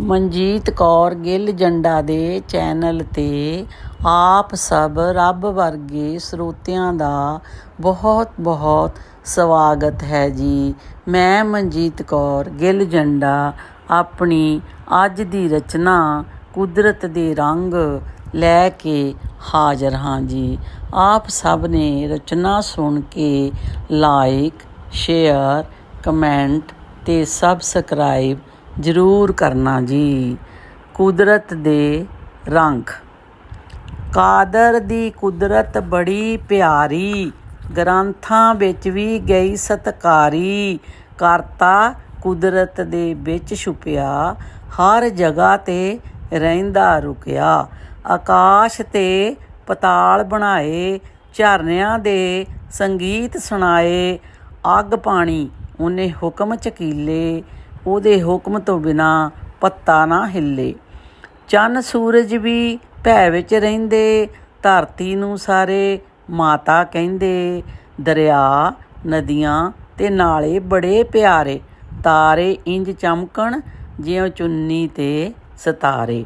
ਮਨਜੀਤ ਕੌਰ ਗਿੱਲ ਜੰਡਾ ਦੇ ਚੈਨਲ 'ਤੇ ਆਪ ਸਭ ਰੱਬ ਵਰਗੇ ਸਰੋਤਿਆਂ ਦਾ ਬਹੁਤ ਬਹੁਤ ਸਵਾਗਤ ਹੈ ਜੀ। ਮੈਂ ਮਨਜੀਤ ਕੌਰ ਗਿੱਲ ਜੰਡਾ, ਆਪਣੀ ਅੱਜ ਦੀ ਰਚਨਾ ਕੁਦਰਤ ਦੇ ਰੰਗ ਲੈ ਕੇ ਹਾਜ਼ਰ ਹਾਂ ਜੀ। ਆਪ ਸਭ ਨੇ ਰਚਨਾ ਸੁਣ ਕੇ ਲਾਈਕ ਸ਼ੇਅਰ, ਕਮੈਂਟ ਤੇ ਸਬਸਕ੍ਰਾਈਬ ਜ਼ਰੂਰ ਕਰਨਾ ਜੀ। ਕੁਦਰਤ ਦੇ ਰੰਗ। ਕਾਦਰ ਦੀ ਕੁਦਰਤ ਬੜੀ ਪਿਆਰੀ। ਗ੍ਰੰਥਾਂ ਵਿੱਚ ਵੀ ਗਈ ਸਤਕਾਰੀ। ਕਰਤਾ ਕੁਦਰਤ ਦੇ ਵਿੱਚ ਛੁਪਿਆ। ਹਰ ਜਗ੍ਹਾ ਤੇ ਰਹਿੰਦਾ ਰੁਕਿਆ। ਆਕਾਸ਼ ਤੇ ਪਤਾਲ ਬਣਾਏ। ਝਰਨਿਆਂ ਦੇ ਸੰਗੀਤ ਸੁਣਾਏ। ਅੱਗ ਪਾਣੀ, ਉਹਨੇ ਹੁਕਮ ਚਕੀਲੇ। ਉਹਦੇ ਹੁਕਮ ਤੋਂ ਬਿਨਾ ਪੱਤਾ ਨਾ ਹਿੱਲੇ। ਚੰਨ ਸੂਰਜ ਵੀ ਭੈ ਵਿੱਚ ਰਹਿੰਦੇ, ਧਰਤੀ ਨੂੰ ਸਾਰੇ ਮਾਤਾ ਕਹਿੰਦੇ, ਦਰਿਆ, ਨਦੀਆਂ ਤੇ ਨਾਲੇ ਬੜੇ ਪਿਆਰੇ, ਤਾਰੇ ਇੰਜ ਚਮਕਣ ਜਿਉਂ ਚੁੰਨੀ ਤੇ ਸਤਾਰੇ।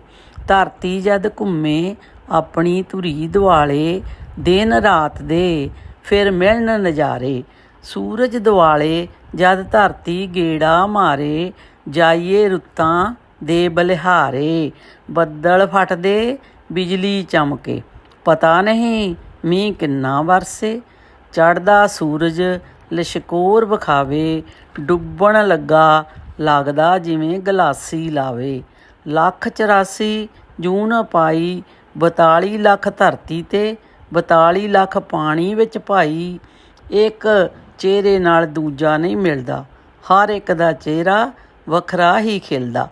ਧਰਤੀ ਜਦ ਘੁੰਮੇ, ਆਪਣੀ ਧੁਰੀ ਦੁਆਲੇ, ਦਿਨ ਰਾਤ ਦੇ ਫਿਰ ਮਿਲਣ ਨਜ਼ਾਰੇ। ਸੂਰਜ ਦੁਆਲੇ ਜਦ ਧਰਤੀ ਗੇੜਾ ਮਾਰੇ, ਜਾਈਏ ਰੁੱਤਾਂ ਦੇ ਬਲਿਹਾਰੇ। ਬੱਦਲ ਫਟਦੇ, ਬਿਜਲੀ ਚਮਕੇ। ਪਤਾ ਨਹੀਂ ਮੀਂਹ ਕਿੰਨਾ ਵਰਸੇ। ਚੜਦਾ ਸੂਰਜ ਲਸ਼ਕੋਰ ਵਿਖਾਵੇ। ਡੁੱਬਣ ਲੱਗਾ, ਲੱਗਦਾ ਜਿਵੇਂ ਗਲਾਸੀ ਲਾਵੇ। ਲੱਖ 84 ਜੂਨ ਪਾਈ 42 ਲੱਖ ਧਰਤੀ ਤੇ 42 ਲੱਖ ਪਾਣੀ ਵਿੱਚ ਪਾਈ ਇੱਕ ਚਿਹਰੇ ਨਾਲ ਦੂਜਾ ਨਹੀਂ ਮਿਲਦਾ। ਹਰ ਇੱਕ ਦਾ ਚਿਹਰਾ ਵੱਖਰਾ ਹੀ ਖਿਲਦਾ।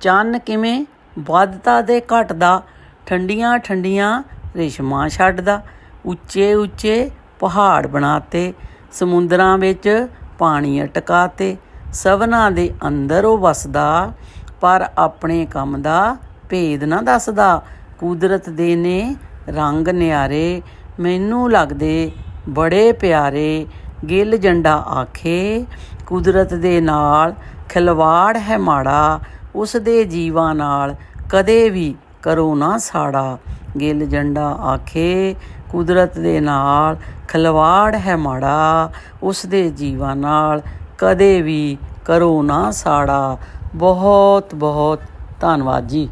ਚੰਨ ਕਿਵੇਂ ਵੱਧਦਾ ਤੇ ਘਟਦਾ ਠੰਡੀਆਂ ਠੰਡੀਆਂ ਰੇਸ਼ਮਾਂ ਛੱਡਦਾ। ਉੱਚੇ ਉੱਚੇ ਪਹਾੜ ਬਣਾਤੇ, ਸਮੁੰਦਰਾਂ ਵਿੱਚ ਪਾਣੀ ਅਟਕਾਤੇ। ਸਭਨਾਂ ਦੇ ਅੰਦਰ ਉਹ ਵਸਦਾ, ਪਰ ਆਪਣੇ ਕੰਮ ਦਾ ਭੇਦ ਨਾ ਦੱਸਦਾ। ਕੁਦਰਤ ਦੇ ਨੇ ਰੰਗ ਨਿਆਰੇ, ਮੈਨੂੰ ਲੱਗਦੇ ਬੜੇ ਪਿਆਰੇ। ਗਿੱਲ ਜੰਡਾ ਆਖੇ, ਕੁਦਰਤ ਦੇ ਨਾਲ ਖਿਲਵਾੜ ਹੈ ਮਾੜਾ, ਉਸ ਦੇ ਜੀਵਾਂ ਨਾਲ ਕਦੇ ਵੀ ਕਰੋ ਨਾ ਸਾੜਾ। ਗਿੱਲ ਜੰਡਾ ਆਖੇ, ਕੁਦਰਤ ਦੇ ਨਾਲ ਖਿਲਵਾੜ ਹੈ ਮਾੜਾ, ਉਸ ਦੇ ਜੀਵਾਂ ਨਾਲ ਕਦੇ ਵੀ ਕਰੋ ਨਾ ਸਾੜਾ। ਬਹੁਤ ਬਹੁਤ ਧੰਨਵਾਦ ਜੀ।